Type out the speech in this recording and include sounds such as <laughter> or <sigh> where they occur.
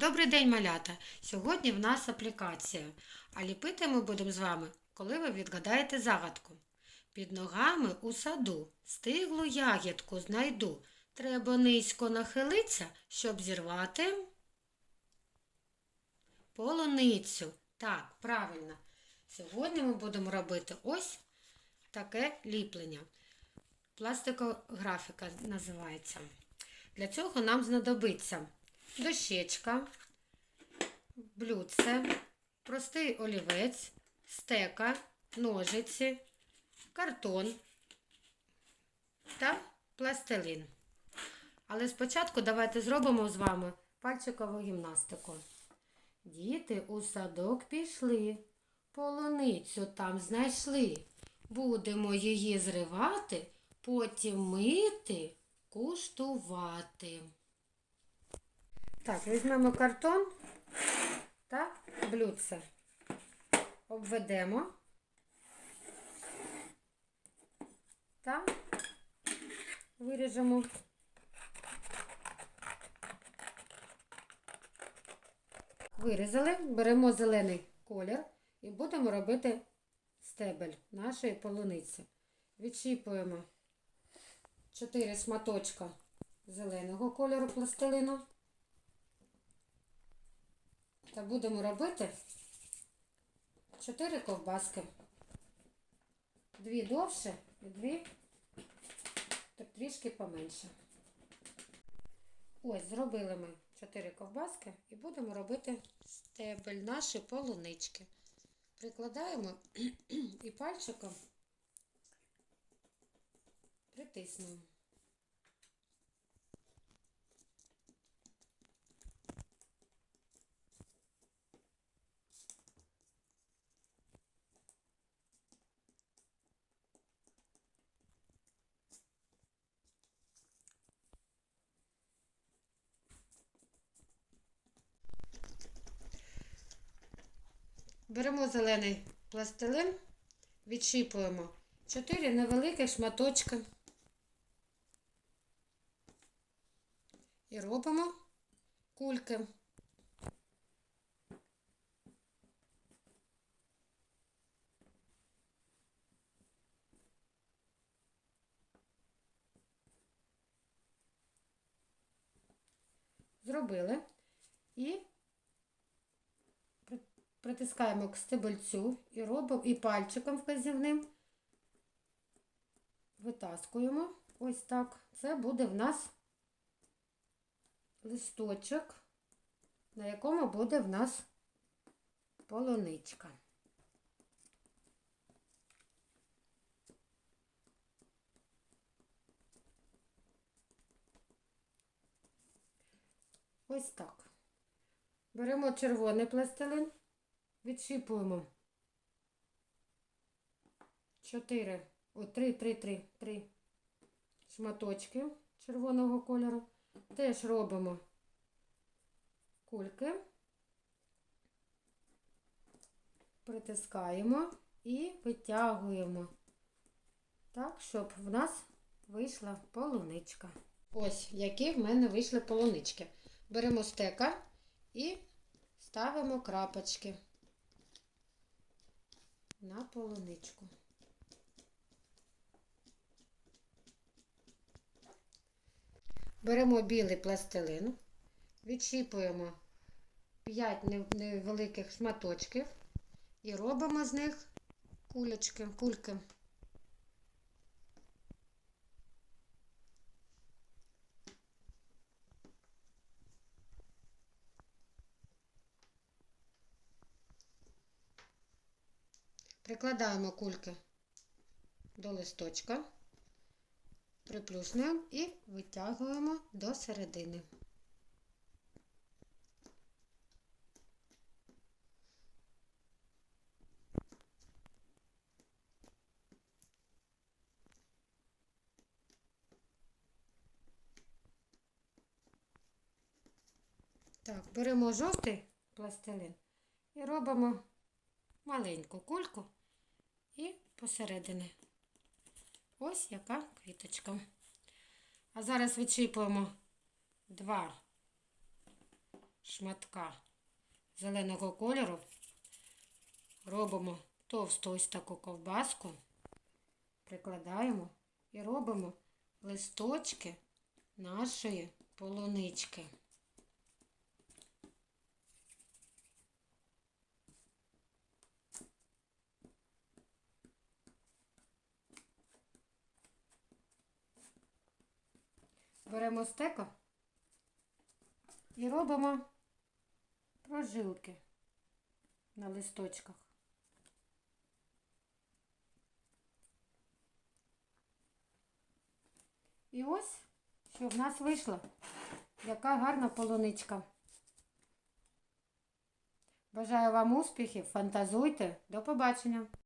Добрий день, малята! Сьогодні в нас аплікація. А ліпити ми будемо з вами, коли ви відгадаєте загадку. Під ногами у саду стиглу ягідку знайду. Треба низько нахилитися, щоб зірвати полуницю. Так, правильно. Сьогодні ми будемо робити ось таке ліплення. Пластикографіка називається. Для цього нам знадобиться дощечка, блюдце, простий олівець, стека, ножиці, картон та пластилин. Але спочатку давайте зробимо з вами пальчикову гімнастику. Діти у садок пішли, полуницю там знайшли. Будемо її зривати, потім мити, куштувати. Так, візьмемо картон та блюдце. Обведемо та виріжемо. Вирізали, беремо зелений колір і будемо робити стебель нашої полуниці. Відчіпуємо 4 шматочка зеленого кольору пластилину. Та будемо робити 4 ковбаски. Дві довше і дві трішки поменше. Ось, зробили ми 4 ковбаски і будемо робити стебель нашої полунички. Прикладаємо <clears throat> і пальчиком притиснемо. Беремо зелений пластилин, відщіпуємо 4 невеликі шматочки і робимо кульки. Зробили і притискаємо к стебельцю і робимо і пальчиком вказівним витаскуємо ось так. Це буде в нас листочок, на якому буде в нас полуничка. Ось так. Беремо червоний пластилин, відшипуємо 4, о, 3, 3, 3, 3 шматочки червоного кольору. Теж робимо кульки, притискаємо і витягуємо так, щоб в нас вийшла полуничка. Ось, які в мене вийшли полунички. Беремо стека і ставимо крапочки на полуничку. Беремо білий пластилин, відчіпуємо 5 невеликих шматочків і робимо з них кулечки, кульки. Прикладаємо кульки до листочка, приплюснуємо і витягуємо до середини. Так, беремо жовтий пластилин і робимо маленьку кульку і посередині. Ось яка квіточка. А зараз відчіпуємо два шматка зеленого кольору. Робимо товсту ось таку ковбаску, прикладаємо і робимо листочки нашої полунички. Беремо стеко і робимо прожилки на листочках. І ось, що в нас вийшло. Яка гарна полуничка. Бажаю вам успіхів, фантазуйте. До побачення!